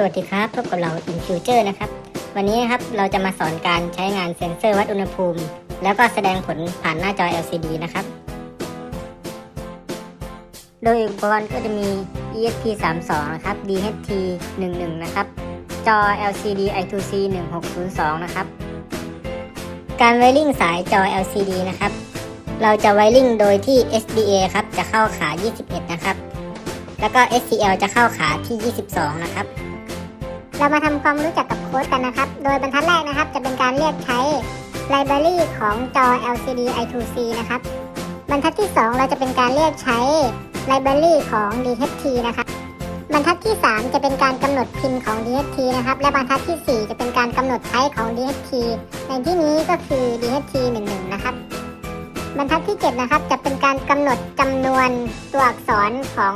สวัสดีครับพบกับเรา In Future นะครับ วันนี้นะครับเราจะมาสอนการใช้งานเซ็นเซอร์วัดอุณหภูมิ แล้วก็แสดงผลผ่านหน้าจอ LCD นะครับ โดยอุปกรณ์ก็จะมี ESP32 นะครับ DHT 11 นะครับ จอ LCD I2C 1602นะครับ การไวริ่งสายจอ LCD นะครับ เราจะไวริ่งโดยที่ SDA ครับจะเข้าขา 21 นะครับแล้วก็ SCL จะเข้าขาที่ 22 นะครับ เรามาทำความรู้จักกับโค้ดกันนะครับ โดยบรรทัดแรกนะครับ จะเป็นการเรียกใช้ไลบรารีของจอ LCD I2C นะครับ บรรทัดที่ 2 เราจะเป็นการเรียกใช้ไลบรารีของ DHT นะครับ บรรทัดที่ 3 จะเป็นการกำหนดพินของ DHT นะครับ และบรรทัดทีสี่4 จะเป็นการกำหนดไทป์ของ DHT ในที่นี้ก็คือ DHT 11 นะครับ บรรทัดที่ 7 นะครับ จะเป็นการกำหนดจำนวนตัวอักษรของ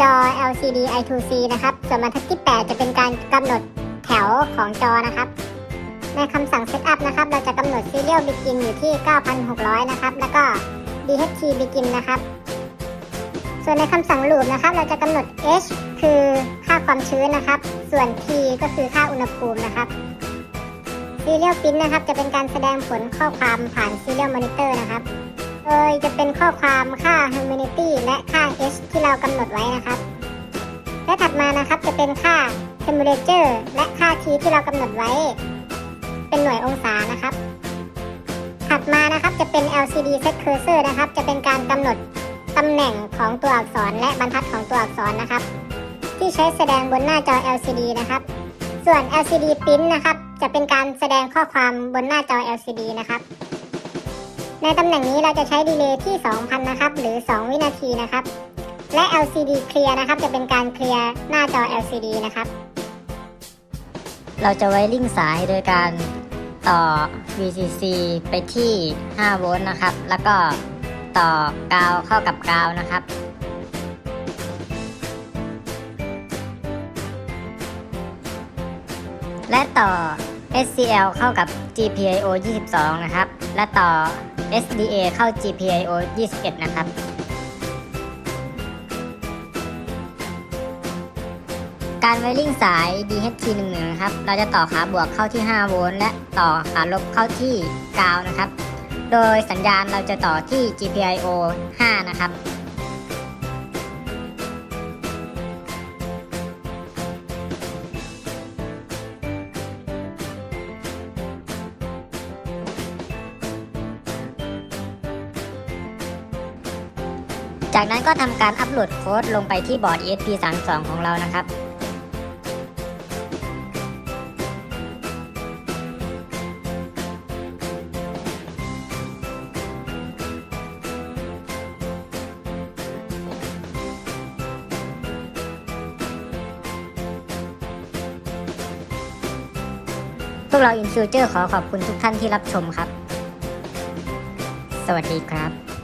จอ LCD I2C นะครับ ส่วนบรรทัดที่ 8 จะเป็นการกำหนดแถวของจอนะครับ ในคำสั่ง Setup นะครับ เราจะกำหนด Serial Begin อยู่ที่ 9,600 นะครับ แล้วก็ DHT Begin นะครับ ส่วนในคำสั่ง Loop นะครับ เราจะกำหนด H คือค่าความชื้นนะครับ ส่วน T ก็คือค่าอุณหภูมินะครับ Serial Print นะครับ จะเป็นการแสดงผลข้อความผ่าน Serial Monitor นะครับ โดยจะเป็นข้อความค่า Humidity และค่า H ที่เรากำหนดไว้นะครับ และถัดมานะครับจะเป็นค่า temperature และค่า T ที่เรากำหนดไว้ เป็นหน่วยองศานะครับ ถัดมานะครับจะเป็น LCD set cursor นะครับ จะเป็นการกำหนดตำแหน่งของตัวอักษรและบรรทัดของตัวอักษรนะครับ ที่ใช้แสดงบนหน้าจอ LCD นะครับ ส่วน LCD print นะครับ จะเป็นการแสดงข้อความบนหน้าจอ LCD นะครับ ในตำแหน่งนี้เราจะใช้ดีเลย์ที่ 2,000 นะครับ หรือ 2 วินาทีนะครับ และ LCD Clear นะครับ จะเป็นการเคลียร์หน้าจอ LCD นะครับ เราจะไวริ่งสายโดยการต่อ VCC ไปที่ 5 โวลต์นะครับ แล้วก็ต่อกาวเข้ากับกาวนะครับและต่อ SCL เข้ากับ GPIO 22 นะครับ และต่อ SDA เข้า GPIO 21 นะครับการไวริ่งสาย DHT11 นะครับ เราจะต่อขาบวกเข้าที่ 5 โวลต์และต่อขาลบเข้าที่กาวนะครับ โดยสัญญาณเราจะต่อที่ GPIO 5 นะครับ จากนั้นก็ทำการอัปโหลดโค้ดลงไปที่บอร์ด ESP32 ของเรานะครับ พวกเรา In Future ขอขอบคุณทุกท่านที่รับชมครับ สวัสดีครับ